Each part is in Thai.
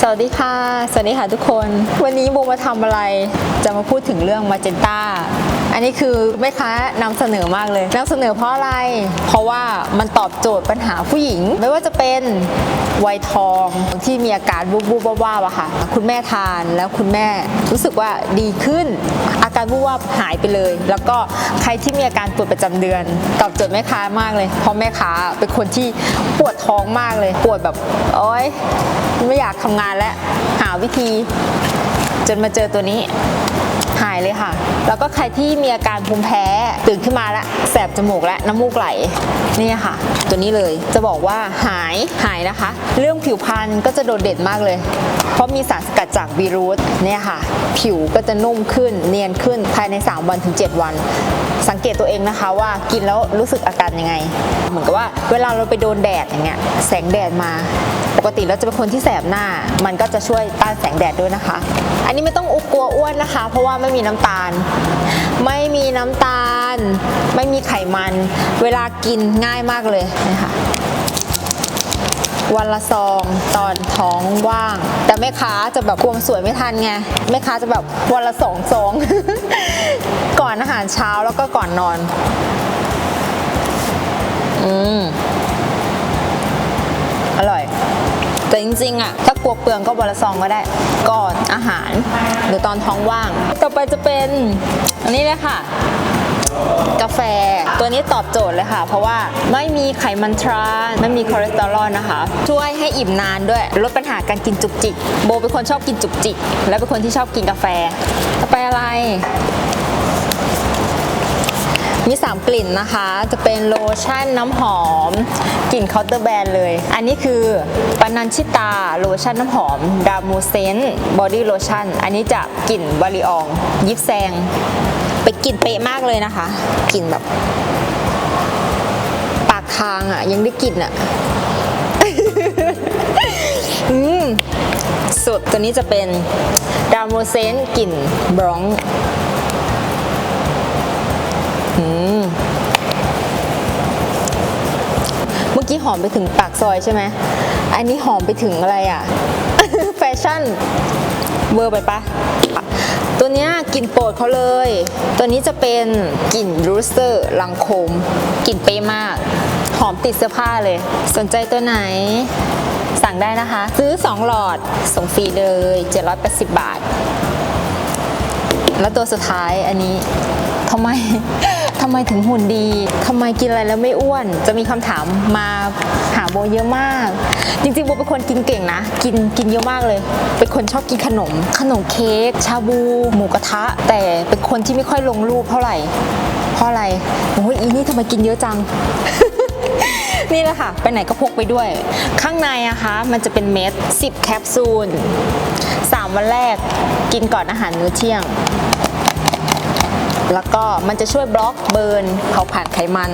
สวัสดีค่ะ สวัสดีค่ะทุกคน วันนี้โบมาทำอะไร จะมาพูดถึงเรื่องมาเจนต้า อันนี้คือแม่ค้านำเสนอมากเลยนำเสนอเพราะอะไร เพราะว่ามันตอบโจทย์ปัญหาผู้หญิง ไม่ว่าจะเป็น วัยทองที่มีอาการบูบบูบว่าๆอะค่ะ คุณแม่ทานแล้วคุณแม่รู้สึกว่าดีขึ้น อาการบูบว่าบหายไปเลย แล้วก็ใครที่มีอาการปวดประจำเดือนตอบโจทย์แม่ค้ามากเลยเพราะแม่ค้าเป็นคนที่ปวดท้องมากเลย ปวดแบบโอ๊ยไม่อยากทำงานแล้วหาวิธี จนมาเจอตัวนี้ายเลยค่ะ แล้วก็ใครที่มีอาการภูมิแพ้ตื่นขึ้นมาแล้วแสบจมูกและน้ำมูกไหลนี่ค่ะ ตัวนี้เลยจะบอกว่าหายหายนะคะ เรื่องผิวพรรณก็จะโดดเด่นมากเลย เพราะมีสารสกัดจากบีรูทเนี่ยค่ะ ผิวก็จะนุ่มขึ้นเนียนขึ้นภายใน 3 วันถึง 7 วัน สังเกตตัวเองนะคะว่ากินแล้วรู้สึกอาการยังไง เหมือนกับว่าเวลาเราไปโดนแดดอย่างเงี้ยแสงแดดมา ปกติเราจะเป็นคนที่แสบหน้า มันก็จะช่วยต้านแสงแดดด้วยนะคะ อันนี้ไม่ต้องอุกกลัวอ้วนนะคะ เพราะว่าไม่มีน้ำตาล ไม่มีน้ำตาล ไม่มีไขมัน เวลากินง่ายมากเลยนะคะ วันละซองตอนท้องว่าง แต่แม่ค้าจะแบบกวมสวยไม่ทันไงแม่ค้าจะแบบวันละสองซอง ก่อนอาหารเช้าแล้วก็ก่อนนอน อืมอร่อย แต่จริงๆอะถ้ากลัวเปลืองก็วันละซองก็ได้ ก่อนอาหารหรือตอนท้องว่าง ต่อไปจะเป็น อันนี้เลยค่ะ กาแฟ ตัวนี้ตอบโจทย์เลยค่ะ เพราะว่าไม่มีไขมันทรานไม่มีคอเลสเตอรอลนะคะ ช่วยให้อิ่มนานด้วยลดปัญหาการกินจุกจิก โบเป็นคนชอบกินจุกจิก และเป็นคนที่ชอบกินกาแฟต่อไปอะไร มี 3 กลิ่นนะคะ จะเป็นโลชั่นน้ำหอม กลิ่นเคาน์เตอร์แบรนด์เลย อันนี้คือปานันชิตาโลชั่นน้ำหอมดามูเซนบอดี้โลชั่น อันนี้จะกลิ่นวาริออง ยิปแซง เป็นกลิ่นเป๊ะมากเลยนะคะกลิ่นแบบ ปากทางอะ ยังได้กลิ่นอะอืมสุดตัวนี้จะเป็นดามูเซนกลิ่นบรองซ์เมื่อกี้หอมไปถึงปากซอยใช่ไหม อันนี้หอมไปถึงอะไรอะ แฟชั่นเวอร์ไปปะ ตัวนี้กลิ่นโปรดเขาเลย ตัวนี้จะเป็นกลิ่นรูสเตอร์ลังโคมกลิ่นเป๊ะมาก หอมติดเสื้อผ้าเลย สนใจตัวไหน สั่งได้นะคะ ซื้อ 2 หลอด ส่งฟรีเลย 780 บาท แล้วตัวสุดท้ายอันนี้ำไมทำไมถึงหุ่นดีทำไมกินอะไรแล้วไม่อ้วน จะมีคำถามมาหาโบเยอะมาก จริงๆโบเป็นคนกินเก่งนะ กินกินเยอะมากเลย เป็นคนชอบกินขนม ขนมเค้กชาบู หมูกระทะ แต่เป็นคนที่ไม่ค่อยลงรูปเท่าไหร่เพราะอะไรโอ้ยอีนี่ทำไมกินเยอะจังนี่แหละค่ะ ไปไหนก็พกไปด้วย ข้างในอะคะมันจะเป็นเม็ด 10 แคปซูล 3 วันแรกกินก่อนอาหารมื้อเที่ยง แล้วก็มันจะช่วยบล็อกเบิร์นเผาผลาญไขมัน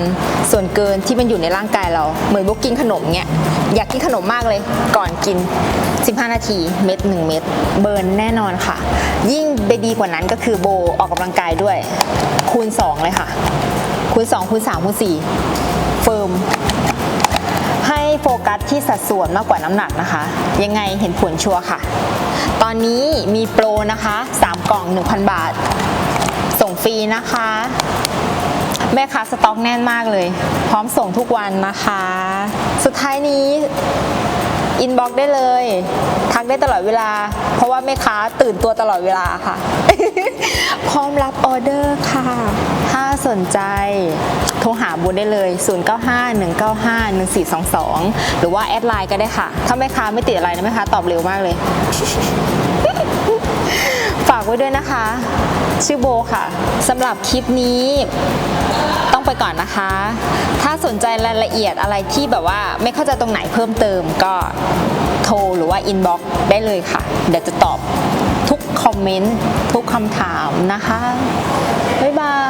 ส่วนเกินที่มันอยู่ในร่างกายเรา เหมือนพวกกินขนมเงี้ยอยากกินขนมมากเลย ก่อนกิน 15 นาทีเม็ด1เม็ดเบิร์นแน่นอนค่ะ ยิ่งไปดีกว่านั้นก็คือโบออกกำลังกายด้วย คูณ 2 เลยค่ะ คูณ 2 คูณ 3 คูณ 4 เฟิร์มให้โฟกัสที่สัดส่วนมากกว่าน้ำหนักนะคะ ยังไงเห็นผลชัวร์ค่ะ ตอนนี้มีโปรนะคะ 3 กล่อง 1,000 บาท ส่งฟรีนะคะ แม่ค้าสต็อกแน่นมากเลย พร้อมส่งทุกวันนะคะ สุดท้ายนี้อินบ็อกได้เลย ทักได้ตลอดเวลา เพราะว่าแม่ค้าตื่นตัวตลอดเวลาค่ะ พร้อมรับออเดอร์ค่ะ ถ้าสนใจโทรหาบุญได้เลย 0951951422 หรือว่าแอดไลน์ก็ได้ค่ะ ถ้าแม่ค้าไม่ติดอะไรนะแม่ค้าตอบเร็วมากเลย ฝากไว้ด้วยนะคะ ชื่อโบค่ะสำหรับคลิปนี้ต้องไปก่อนนะคะ ถ้าสนใจรายละเอียดอะไรที่แบบว่าไม่เข้าใจตรงไหนเพิ่มเติมก็โทรหรือว่าอินบ็อกได้เลยค่ะ เดี๋ยวจะตอบทุกคอมเมนต์ทุกคำถามนะคะ บ๊ายบาย